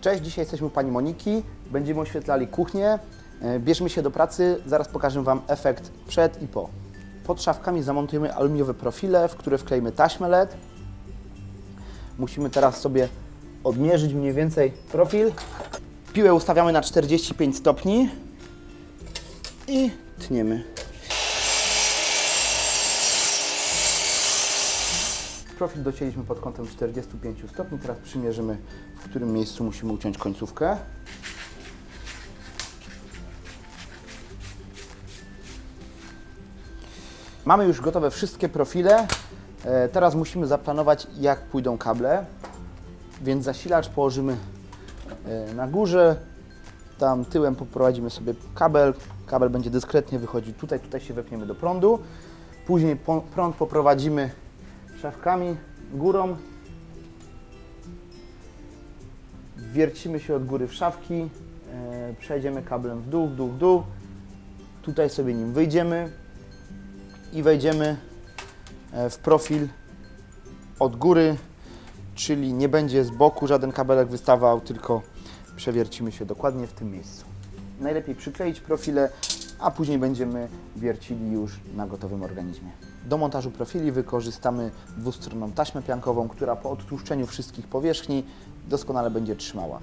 Cześć, dzisiaj jesteśmy u Pani Moniki. Będziemy oświetlali kuchnię. E, Bierzmy się do pracy, zaraz pokażę Wam efekt przed i po. Pod szafkami zamontujemy aluminiowe profile, w które wkleimy taśmę LED. Musimy teraz sobie odmierzyć mniej więcej profil. Piłę ustawiamy na 45 stopni i tniemy. Profil docięliśmy pod kątem 45 stopni. Teraz przymierzymy, w którym miejscu musimy uciąć końcówkę. Mamy już gotowe wszystkie profile. E, Teraz musimy zaplanować, jak pójdą kable. Więc zasilacz położymy e, na górze. Tam tyłem poprowadzimy sobie kabel. Kabel będzie dyskretnie wychodził tutaj. Tutaj się wepniemy do prądu. Później prąd poprowadzimy szafkami górą. Wiercimy się od góry w szafki. e, Przejdziemy kablem w dół, w dół, w dół. Tutaj sobie nim wyjdziemy i wejdziemy e, w profil od góry, czyli nie będzie z boku żaden kabelek wystawał, tylko przewiercimy się dokładnie w tym miejscu. Najlepiej przykleić profile, a później będziemy wiercili już na gotowym organizmie. Do montażu profili wykorzystamy dwustronną taśmę piankową, która po odtłuszczeniu wszystkich powierzchni doskonale będzie trzymała.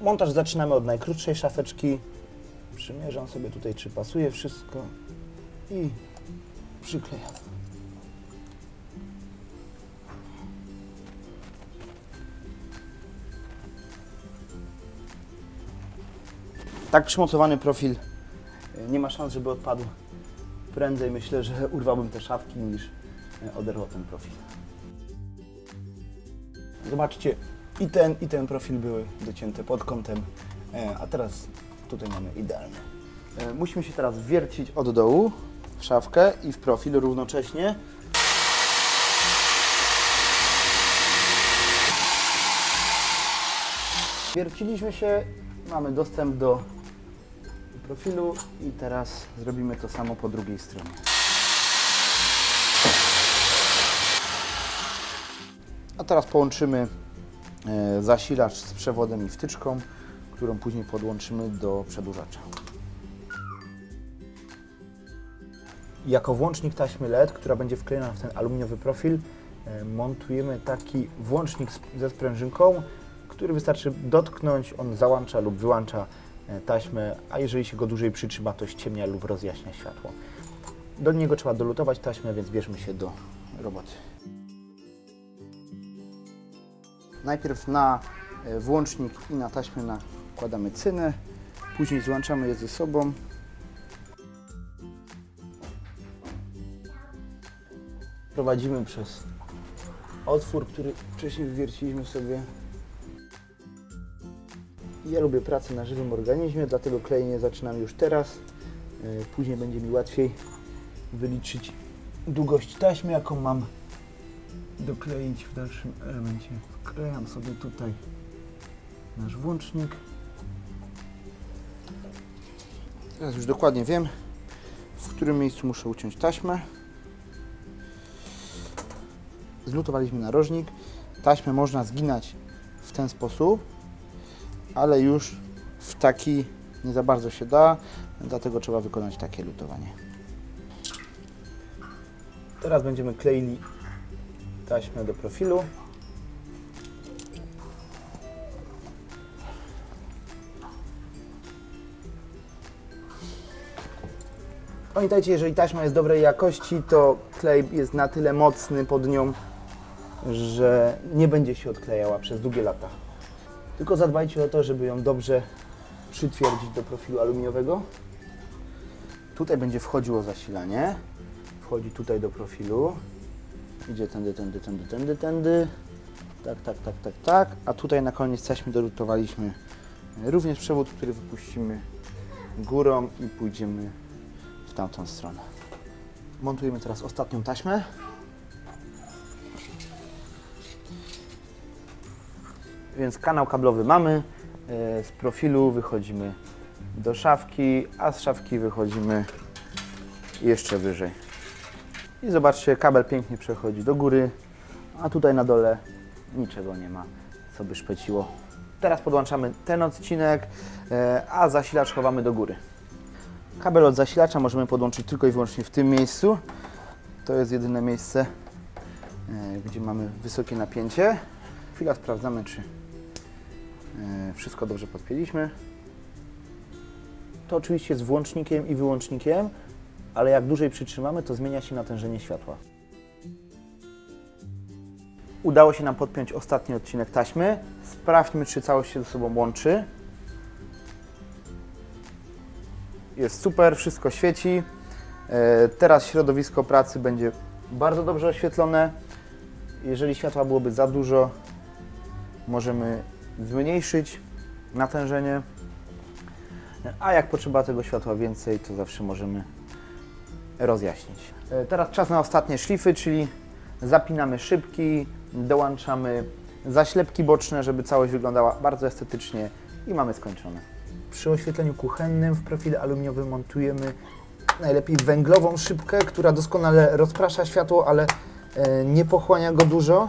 Montaż zaczynamy od najkrótszej szafeczki. Przymierzam sobie tutaj, czy pasuje wszystko i przyklejam. Tak przymocowany profil e, nie ma szans, żeby odpadł. Prędzej myślę, że urwałbym te szafki niż e, oderwał ten profil. Zobaczcie, i ten, i ten profil były docięte pod kątem, e, a teraz tutaj mamy idealny. Musimy się teraz wiercić od dołu w szafkę i w profil równocześnie. Wierciliśmy się, mamy dostęp do profilu i teraz zrobimy to samo po drugiej stronie. A teraz połączymy e, zasilacz z przewodem i wtyczką, którą później podłączymy do przedłużacza. Jako włącznik taśmy LED, która będzie wklejona w ten aluminiowy profil, e, montujemy taki włącznik ze sprężynką, który wystarczy dotknąć, on załącza lub wyłącza taśmę, a jeżeli się go dłużej przytrzyma, to ściemnia lub rozjaśnia światło. Do niego trzeba dolutować taśmę, więc bierzmy się do roboty. Najpierw na e, włącznik i na taśmę nakładamy cynę, później złączamy je ze sobą. Prowadzimy przez otwór, który wcześniej wywierciliśmy sobie. Ja lubię pracę na żywym organizmie, dlatego klejenie zaczynam już teraz. E, Później będzie mi łatwiej wyliczyć długość taśmy, jaką mam dokleić w dalszym elemencie. Wklejam sobie tutaj nasz włącznik. Teraz już dokładnie wiem, w którym miejscu muszę uciąć taśmę. Zlutowaliśmy narożnik. Taśmę można zginać w ten sposób, ale już w taki nie za bardzo się da, dlatego trzeba wykonać takie lutowanie. Teraz będziemy kleili taśmę do profilu. Pamiętajcie, jeżeli taśma jest dobrej jakości, to klej jest na tyle mocny pod nią, że nie będzie się odklejała przez długie lata. Tylko zadbajcie o to, żeby ją dobrze przytwierdzić do profilu aluminiowego. Tutaj będzie wchodziło zasilanie. Wchodzi tutaj do profilu. Idzie tędy, tędy, tędy, tędy, tędy. Tak, tak, tak, tak, tak. A tutaj na koniec taśmy dolutowaliśmy również przewód, który wypuścimy górą i pójdziemy w tamtą stronę. Montujemy teraz ostatnią taśmę. Więc kanał kablowy mamy. E, Z profilu wychodzimy do szafki, a z szafki wychodzimy jeszcze wyżej. I zobaczcie, kabel pięknie przechodzi do góry, a tutaj na dole niczego nie ma, co by szpeciło. Teraz podłączamy ten odcinek, e, a zasilacz chowamy do góry. Kabel od zasilacza możemy podłączyć tylko i wyłącznie w tym miejscu. To jest jedyne miejsce, e, gdzie mamy wysokie napięcie. Chwila sprawdzamy, czy wszystko dobrze podpięliśmy. To oczywiście z włącznikiem i wyłącznikiem, ale jak dłużej przytrzymamy, to zmienia się natężenie światła. Udało się nam podpiąć ostatni odcinek taśmy. Sprawdźmy, czy całość się ze sobą łączy. Jest super, wszystko świeci. E, Teraz środowisko pracy będzie bardzo dobrze oświetlone. Jeżeli światła byłoby za dużo, możemy zmniejszyć natężenie. A jak potrzeba tego światła więcej, to zawsze możemy rozjaśnić. E, Teraz czas na ostatnie szlify, czyli zapinamy szybki, dołączamy zaślepki boczne, żeby całość wyglądała bardzo estetycznie i mamy skończone. Przy oświetleniu kuchennym w profilu aluminiowym montujemy najlepiej węglową szybkę, która doskonale rozprasza światło, ale e, nie pochłania go dużo.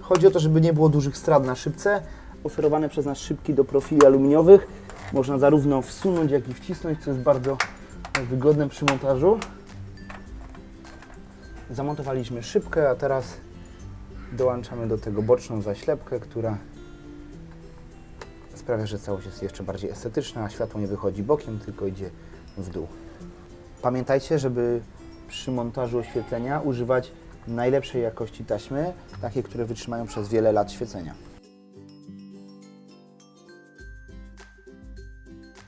Chodzi o to, żeby nie było dużych strat na szybce. Oferowane przez nas szybki do profili aluminiowych można zarówno wsunąć, jak i wcisnąć, co jest bardzo wygodne przy montażu. Zamontowaliśmy szybkę, a teraz dołączamy do tego boczną zaślepkę, która sprawia, że całość jest jeszcze bardziej estetyczna, a światło nie wychodzi bokiem, tylko idzie w dół. Pamiętajcie, żeby przy montażu oświetlenia używać najlepszej jakości taśmy, takie, które wytrzymają przez wiele lat świecenia.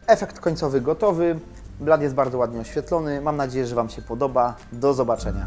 Efekt końcowy gotowy. Blad jest bardzo ładnie oświetlony. Mam nadzieję, że Wam się podoba. Do zobaczenia.